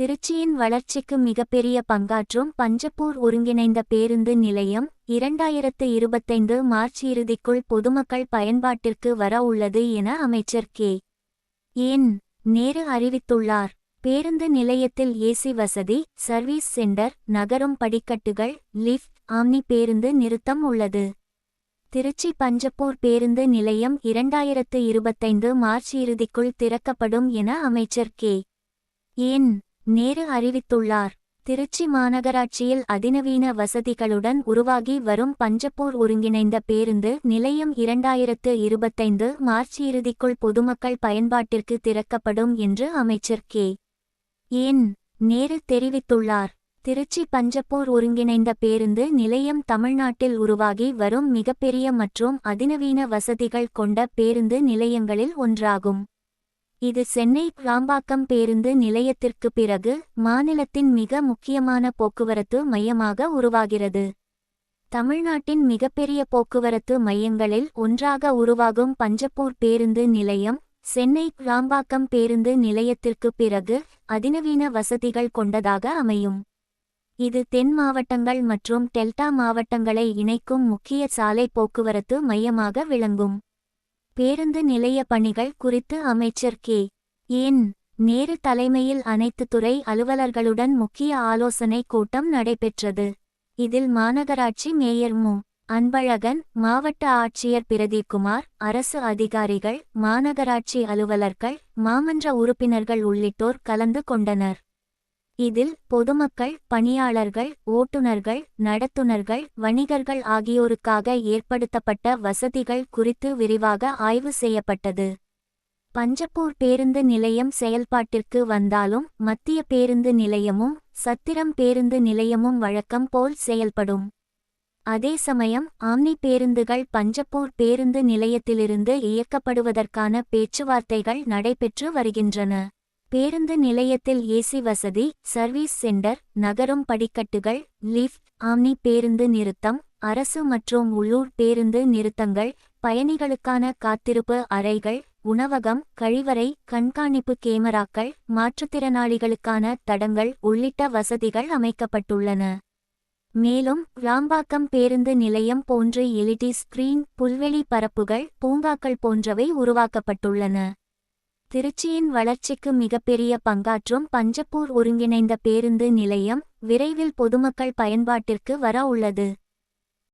திருச்சியின் வளர்ச்சிக்கு மிகப்பெரிய பங்காற்றும் பஞ்சப்பூர் ஒருங்கிணைந்த பேருந்து நிலையம் இரண்டாயிரத்து இருபத்தைந்து மார்ச் இறுதிக்குள் பொதுமக்கள் பயன்பாட்டிற்கு வர உள்ளது என அமைச்சர் கே. என். நேரு அறிவித்துள்ளார். பேருந்து நிலையத்தில் ஏசி வசதி சர்வீஸ் சென்டர் நகரும் படிக்கட்டுகள் லிஃப்ட் ஆம்னி பேருந்து நிறுத்தம் உள்ளது. திருச்சி பஞ்சப்பூர் பேருந்து நிலையம் இரண்டாயிரத்து இருபத்தைந்து மார்ச் இறுதிக்குள் திறக்கப்படும் என அமைச்சர் கே. என். நேரு அறிவித்துள்ளார். திருச்சி மாநகராட்சியில் அதிநவீன வசதிகளுடன் உருவாகி வரும் பஞ்சப்பூர் ஒருங்கிணைந்த பேருந்து நிலையம் இரண்டாயிரத்து இருபத்தைந்து மார்ச் இறுதிக்குள் பொதுமக்கள் பயன்பாட்டிற்கு திறக்கப்படும் என்று அமைச்சர் கே. என். நேரு தெரிவித்துள்ளார். திருச்சி பஞ்சப்பூர் ஒருங்கிணைந்த பேருந்து நிலையம் தமிழ்நாட்டில் உருவாகி வரும் மிகப்பெரிய மற்றும் அதிநவீன வசதிகள் கொண்ட பேருந்து நிலையங்களில் ஒன்றாகும். இது சென்னை ராம்பாக்கம் பேருந்து நிலையத்திற்கு பிறகு மாநிலத்தின் மிக முக்கியமான போக்குவரத்து மையமாக உருவாகிறது. தமிழ்நாட்டின் மிகப்பெரிய போக்குவரத்து மையங்களில் ஒன்றாக உருவாகும் பஞ்சப்பூர் பேருந்து நிலையம் சென்னை ராம்பாக்கம் பேருந்து நிலையத்திற்கு பிறகு அதிநவீன வசதிகள் கொண்டதாக அமையும். இது தென் மாவட்டங்கள் மற்றும் டெல்டா மாவட்டங்களை இணைக்கும் முக்கிய சாலை போக்குவரத்து மையமாக விளங்கும். பேருந்து நிலைய பணிகள் குறித்து அமைச்சர் கே. என் நேரு தலைமையில் அனைத்து துறை அலுவலர்களுடன் முக்கிய ஆலோசனை கூட்டம் நடைபெற்றது. இதில் மாநகராட்சி மேயர் மு. அன்பழகன் மாவட்ட ஆட்சியர் பிரதீப்குமார் அரசு அதிகாரிகள் மாநகராட்சி அலுவலர்கள் மாமன்ற உறுப்பினர்கள் உள்ளிட்டோர் கலந்து கொண்டனர். இதில் பொதுமக்கள் பணியாளர்கள் ஓட்டுநர்கள் நடத்துனர்கள் வணிகர்கள் ஆகியோருக்காக ஏற்படுத்தப்பட்ட வசதிகள் குறித்து விரிவாக ஆய்வு செய்யப்பட்டது. பஞ்சப்பூர் பேருந்து நிலையம் செயல்பாட்டிற்கு வந்தாலும் மத்திய பேருந்து நிலையமும் சத்திரம் பேருந்து நிலையமும் வழக்கம் போல் செயல்படும். அதே சமயம் ஆம்னி பேருந்துகள் பஞ்சப்பூர் பேருந்து நிலையத்திலிருந்து இயக்கப்படுவதற்கான பேச்சுவார்த்தைகள் நடைபெற்று வருகின்றன. பேருந்து நிலையத்தில் ஏசி வசதி சர்வீஸ் சென்டர் நகரும் படிக்கட்டுகள் லிஃப்ட் ஆம்னி பேருந்து நிறுத்தம் அரசு மற்றும் உள்ளூர் பேருந்து நிறுத்தங்கள் பயணிகளுக்கான காத்திருப்பு அறைகள் உணவகம் கழிவறை கண்காணிப்பு கேமராக்கள் மாற்றுத்திறனாளிகளுக்கான தடங்கள் உள்ளிட்ட வசதிகள் அமைக்கப்பட்டுள்ளன. மேலும் ராம்பாக்கம் பேருந்து நிலையம் போன்ற எல்இடி ஸ்கிரீன் புல்வெளி பரப்புகள் பூங்காக்கள் போன்றவை உருவாக்கப்பட்டுள்ளன. திருச்சியின் வளர்ச்சிக்கு மிகப்பெரிய பங்காற்றும் பஞ்சப்பூர் ஒருங்கிணைந்த பேருந்து நிலையம் விரைவில் பொதுமக்கள் பயன்பாட்டிற்கு வர உள்ளது.